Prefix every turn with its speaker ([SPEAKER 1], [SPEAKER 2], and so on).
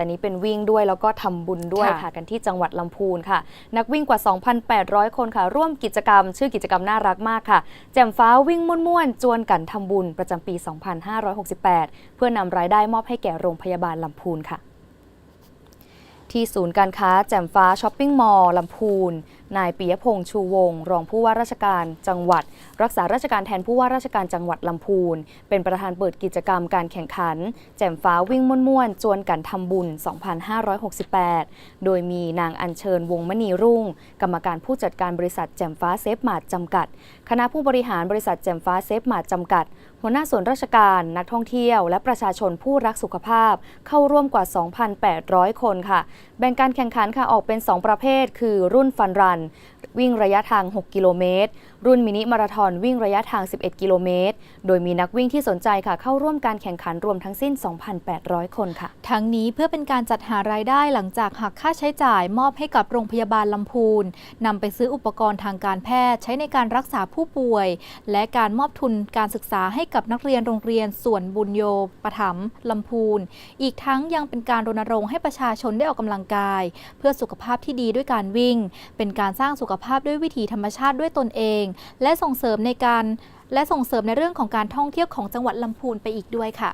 [SPEAKER 1] แต่นี้เป็นวิ่งด้วยแล้วก็ทำบุญด้วย
[SPEAKER 2] ค่ะ
[SPEAKER 1] ค่ะกันที่จังหวัดลำพูนค่ะ นักวิ่งกว่า 2,800 คนค่ะ ร่วมกิจกรรม ชื่อกิจกรรมน่ารักมากค่ะ แจ่มฟ้าวิ่งม่วนๆ จวนกันทำบุญประจำปี 2568 เพื่อนำรายได้มอบให้แก่โรงพยาบาลลำพูนค่ะ ที่ศูนย์การค้าแจ่มฟ้าช้อปปิ้งมอลล์ลำพูน นายปิยพงษ์ชูวงศ์รองผู้ว่าราชการจังหวัด รักษาราชการแทนผู้ว่าราชการจังหวัดลำพูน เป็นประธานเปิดกิจกรรมการแข่งขัน แจ่มฟ้าวิ่งม่วนๆ จวนกันทำบุญ 2568 โดยมีนางอัญเชิญวงมณีรุ่ง กรรมการผู้จัดการบริษัทแจ่มฟ้าเซฟมาร์ทจำกัด คณะผู้บริหารบริษัทแจ่มฟ้าเซฟมาร์ทจำกัด หัวหน้าส่วนราชการนักท่องเที่ยว และประชาชนผู้รักสุขภาพ เข้าร่วมกว่า 2,800 คนค่ะแบ่งการแข่งขันค่ะออกเป็น 2 ประเภท คือรุ่นฟันรัน วิ่งระยะทาง 6 กิโลเมตร รุ่นมินิมาราธอนวิ่งระยะทาง 11 กิโลเมตร โดยมีนักวิ่งที่สนใจค่ะเข้าร่วมการแข่งขันรวมทั้งสิ้น 2,800 คนค่ะ
[SPEAKER 2] ทั้งนี้เพื่อเป็นการจัดหารายได้หลังจากหักค่าใช้จ่ายมอบให้กับโรงพยาบาลลำพูนนำไปซื้ออุปกรณ์ทางการแพทย์ใช้ในการรักษาผู้ป่วย และการมอบทุนการศึกษาให้กับนักเรียนโรงเรียนส่วนบุญโยปถมลำพูน อีกทั้งยังเป็นการรณรงค์ให้ประชาชนได้ออกกำลังกาย เพื่อสุขภาพที่ดีด้วยการวิ่ง เป็นการสร้างสุขภาพด้วยวิถีธรรมชาติด้วยตนเองและส่งเสริมในการและส่งเสริมในเรื่องของการท่องเที่ยวของจังหวัดลำพูนไปอีกด้วยค่ะ